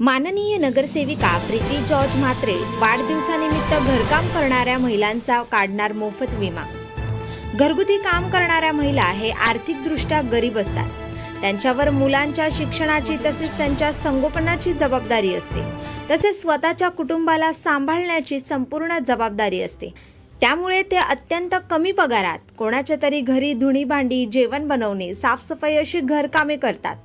माननीय नगरसेविका प्रीती जॉर्ज म्हात्रे वाढदिवसानिमित्त घरकाम करणाऱ्या महिलांचा काढणार मोफत विमा. घरगुती काम करणाऱ्या महिला हे आर्थिकदृष्ट्या गरीब असतात. त्यांच्यावर मुलांच्या शिक्षणाची तसेच त्यांच्या संगोपनाची जबाबदारी असते. तसेच स्वतःच्या कुटुंबाला सांभाळण्याची संपूर्ण जबाबदारी असते. त्यामुळे ते अत्यंत कमी पगारात कोणाच्या तरी घरी धुणी भांडी जेवण बनवणे साफसफाई अशी घरकामे करतात.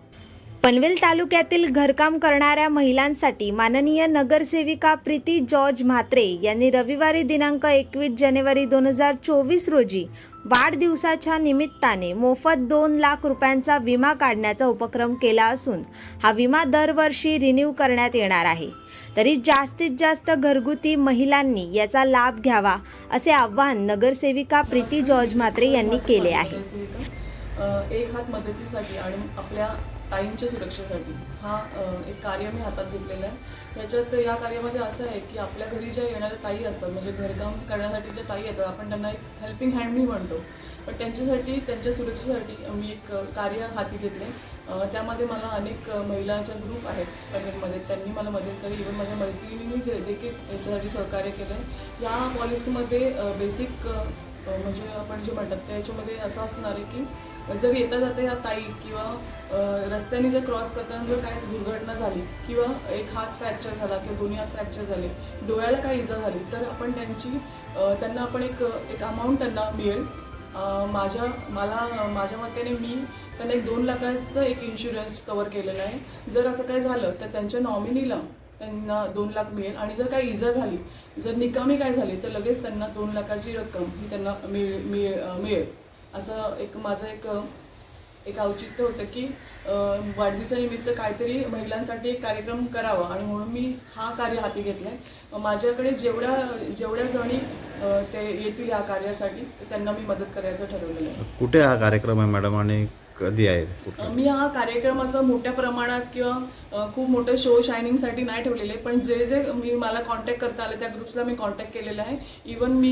पनवेल तालुक्यातील घरकाम करणाऱ्या महिलांसाठी माननीय नगरसेविका प्रीती जॉर्ज म्हात्रे यांनी रविवारी दिनांक एकवीस जानेवारी दोन हजार चोवीस रोजी वाढदिवसाच्या निमित्ताने मोफत दोन लाख रुपयांचा विमा काढण्याचा उपक्रम केला असून हा विमा दरवर्षी रिन्यू करण्यात येणार आहे. तरी जास्तीत जास्त घरगुती महिलांनी याचा लाभ घ्यावा असे आवाहन नगरसेविका प्रीती जॉर्ज म्हात्रे यांनी केले आहे. एक हात मदतीसाठी आणि आपल्या ताईंच्या सुरक्षेसाठी. हा एक कार्य मी हातात घेतलेलं आहे. याच्यात या कार्यामध्ये असं आहे की आपल्या घरी ज्या येणाऱ्या ताई असतात म्हणजे घरकाम करण्यासाठी ज्या ताई येतात आपण त्यांना एक हेल्पिंग हँड मी म्हणतो. पण त्यांच्यासाठी त्यांच्या सुरक्षेसाठी मी एक कार्य हाती घेतले. त्यामध्ये मला अनेक महिलांच्या ग्रुप आहेत पनवेलमध्ये त्यांनी मला मदत केली. इव्हन माझ्या मैत्रिणींनी जे देखील याच्यासाठी सहकार्य केलं आहे या पॉलिसीमध्ये बेसिक म्हणजे आपण जे म्हणतात त्याच्यामध्ये असं असणार आहे की जर येता जाता या ताई किंवा रस्त्याने जर क्रॉस करताना जर काय दुर्घटना झाली किंवा एक हात फ्रॅक्चर झाला किंवा दोन्ही हात फ्रॅक्चर झाले डोळ्याला काही इजा झाली तर आपण त्यांची त्यांना आपण एक एक अमाऊंट त्यांना मिळेल. माझ्या मला माझ्या मतेने मी त्यांना एक दोन लाखाचं एक इन्शुरन्स कवर केलेलं आहे. जर असं काय झालं तर त्यांच्या नॉमिनीला त्यांना दोन लाख मिळेल. आणि जर काही इजा झाली जर निकामी काय झाली तर लगेच त्यांना दोन लाखाची रक्कम ही त्यांना मिळ मिळेल. असं एक माझं एक एक औचित्य होतं की वाढदिवसानिमित्त काहीतरी महिलांसाठी एक कार्यक्रम करावा. आणि म्हणून मी हा कार्य हाती घेतला आहे माझ्याकडे जेवढ्या जेवढ्या जणी ते येतील या कार्यासाठी तर त्यांना मी मदत करायचं ठरवलेलं आहे. कुठे हा कार्यक्रम आहे मॅडम? आणि कधी आहे मी हा कार्यक्रम असं मोठ्या प्रमाणात किंवा खूप मोठे शो शायनिंगसाठी नाही ठेवलेले पण जे जे मी मला कॉन्टॅक्ट करता आले त्या ग्रुप्सला मी कॉन्टॅक्ट केलेला आहे. इवन मी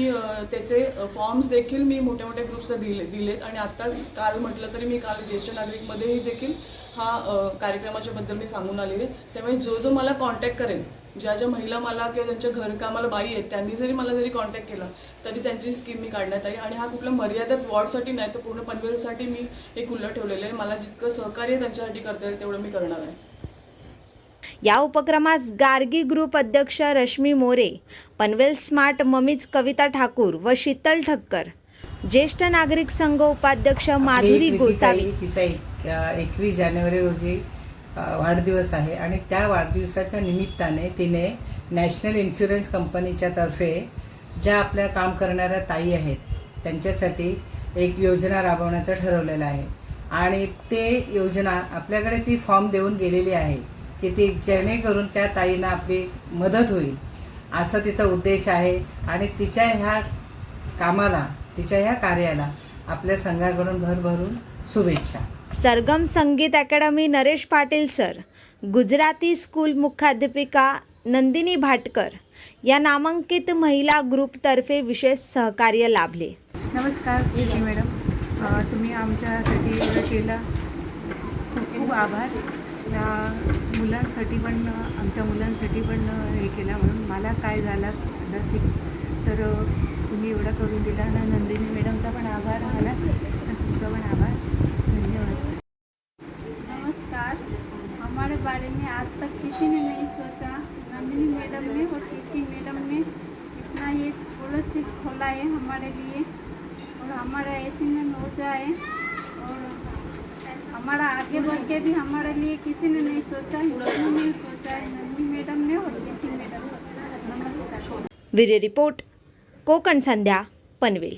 त्याचे फॉर्म्स देखील मी मोठ्या मोठ्या ग्रुप्सला दिले दिलेत आणि आत्ताच काल म्हटलं तरी मी काल ज्येष्ठ नागरिकमध्येही देखील हा अ, कार्यक्रमाच्या बद्दल मी सांगून आलेले. त्यामुळे जो जो मला कॉन्टॅक्ट करेल ज्या ज्या महिला मला किंवा त्यांच्या घरकामाला बाई आहेत त्यांनी जरी मला जरी कॉन्टॅक्ट केला तरी त्यांची स्कीम मी काढण्यात आली. आणि हा कुठल्या मर्यादित वॉर्डसाठी नाही तर पूर्ण पनवेलसाठी मी हे खुलं ठेवलेलं आहे. मला जितकं सहकार्य त्यांच्यासाठी करता येईल तेवढं मी करणार आहे. या उपक्रमास गार्गी ग्रुप अध्यक्ष रश्मी मोरे पनवेल स्मार्ट ममीज कविता ठाकूर व शीतल ठक्कर ज्येष्ठ नागरिक संघ उपाध्यक्ष माधुरी गोसावी. एकवीस जानेवारी रोजी वाढदिवस आहे आणि त्या वाढदिवसाच्या निमित्ताने तिने नॅशनल इन्शुरन्स कंपनीच्या तर्फे ज्या आपल्या काम करणाऱ्या ताई आहेत त्यांच्यासाठी एक योजना राबवण्याचं ठरवलेलं आहे. आणि ते योजना आपल्याकडे ती फॉर्म देऊन गेलेली आहे की ती जेणेकरून त्या ताईंना आपली मदत होईल असा तिचा उद्देश आहे. आणि तिच्या ह्या कामाला तिच्या ह्या कार्याला आपल्या संघाकडून भरभरून शुभेच्छा. Sargam Sangeet academy Naresh Patil sir Gujarati school मुख्याध्यापिका नंदिनी भाटकर या नामांकित महिला ग्रुपतर्फे विशेष सहकार्य लाभले. नमस्कार मॅडम. अ, तुम्ही आमच्यासाठी एवढं केलं. खूप खूप आभार. या मुलांसाठी पण आमच्या मुलांसाठी पण हे केलं म्हणून मला काय झालं नसिक तर अ, तुम्ही एवढं करून दिला. ना नंदिनी मॅडमचा पण आभार मला आणि तुमचा पण आभार. धन्यवाद। नमस्कार। हमारे बारे में आज तक किसी ने नहीं सोचा। नंदिनी मैडम ने और प्रीति मैडम ने इतना ये स्कॉलरशिप खोला है हमारे लिए। और हमारा ऐसे में हो जाए और हमारा आगे बढ़ के भी हमारे लिए किसी ने नहीं सोचा इन लोगों ने सोचा है नंदिनी मैडम ने और प्रीति मैडम नमस्कार। Bureau report, Konkan Sandhya, Panvel.